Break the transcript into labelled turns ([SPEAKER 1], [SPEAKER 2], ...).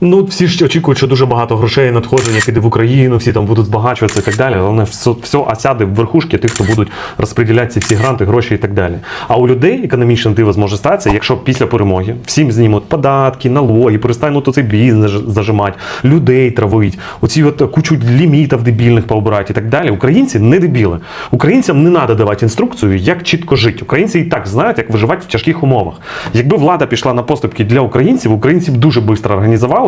[SPEAKER 1] Ну, всі ж очікують, що дуже багато грошей надходження піде в Україну, всі там будуть збагачуватися і так далі. Головне, все, все осяде в верхушки тих, хто будуть розподіляти ці гранти, гроші і так далі. А у людей економічне диво зможе статися, якщо після перемоги всім знімуть податки, налоги, перестануть оцей бізнес зажимати, людей травить, оці от кучу лімітів дебільних пообирати і так далі. Українці не дебіли. Українцям не треба давати інструкцію, як чітко жити. Українці і так знають, як виживати в тяжких умовах. Якби влада пішла на поступки для українців, українці б дуже швидко